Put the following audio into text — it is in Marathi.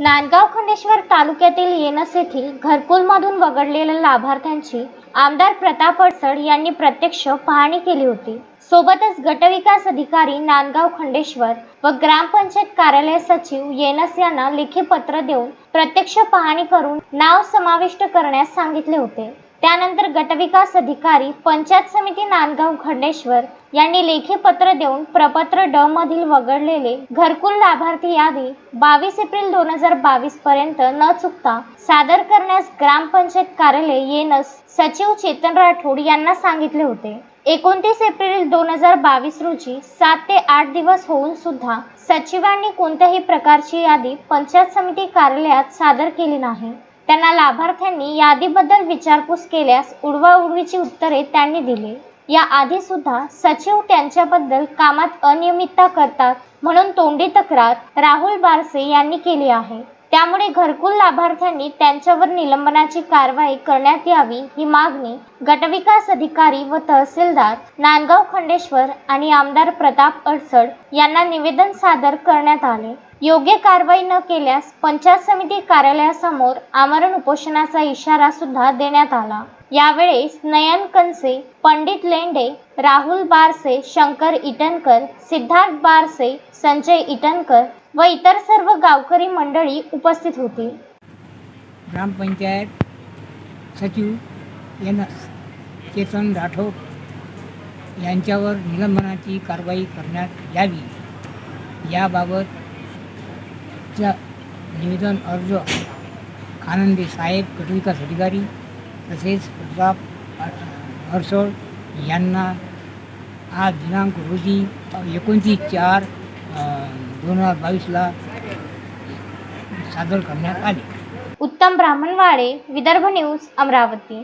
नांदगाव खंडेश्वर तालुक्यातील येनस येथील घरकुलमधून वगळलेल्या लाभार्थ्यांची आमदार प्रताप अडसड यांनी प्रत्यक्ष पाहणी केली होती. सोबतच गटविकास अधिकारी नांदगाव खंडेश्वर व ग्रामपंचायत कार्यालय सचिव येनस यांना लेखी पत्र देऊन प्रत्यक्ष पाहणी करून नाव समाविष्ट करण्यास सांगितले होते. त्यानंतर गटविकास अधिकारी पंचायत समिती नांदगाव खंडेश्वर यांनी लेखी पत्र देऊन प्रपत्र ड मधील वगळलेले घरकुल लाभार्थी यादी बावीस एप्रिल दोन हजार बावीस पर्यंत न चुकता सादर करण्यास ग्रामपंचायत कार्यालय येनस सचिव चेतन राठोड यांना सांगितले होते. एकोणतीस एप्रिल दोन हजार बावीस रोजी सात ते आठ दिवस होऊन सुद्धा सचिवांनी कोणत्याही प्रकारची यादी पंचायत समिती कार्यालयात सादर केली नाही. त्यांना लाभार्थ्यांनी यादीबद्दल विचारपूस केल्यास उडवाउडवीची उत्तरे त्यांनी दिली. या आधी सुद्धा सचिव त्यांच्याबद्दल कामात अनियमितता करतात म्हणून तोंडी तक्रार राहुल बारसे यांनी केली आहे. त्यामुळे घरकुल लाभार्थ्यांनी त्यांच्यावर निलंबनाची कारवाई करण्यात यावी ही मागणी गटविकास अधिकारी व तहसीलदार नांदगाव खंडेश्वर आणि आमदार प्रताप अडसड यांना निवेदन सादर करण्यात आले. योग्य कारवाई न केल्यास पंचायत समिती कार्यालयासमोर आमरण उपोषणाचा इशारा सुद्धा देण्यात आला. यावेळेस नयन कनसे पंडित लेंडे राहुल बारसे शंकर इटनकर सिद्धार्थ बारसे संजय इटनकर व इतर सर्व गावकरी मंडळी उपस्थित होती. ग्रामपंचायत सचिव एनस चेतन राठोड यांच्यावर निलंबनाची कारवाई करण्यात यावी. याबाबतचा निवेदन अर्ज खानंदे साहेब गटविकास अधिकारी तसेच प्रताप हरसोळ यांना आज दिनांक रोजी एकोणतीस चार दोन हजार बावीसला सादर करण्यात आले. उत्तम ब्राह्मणवाडे विदर्भ न्यूज अमरावती.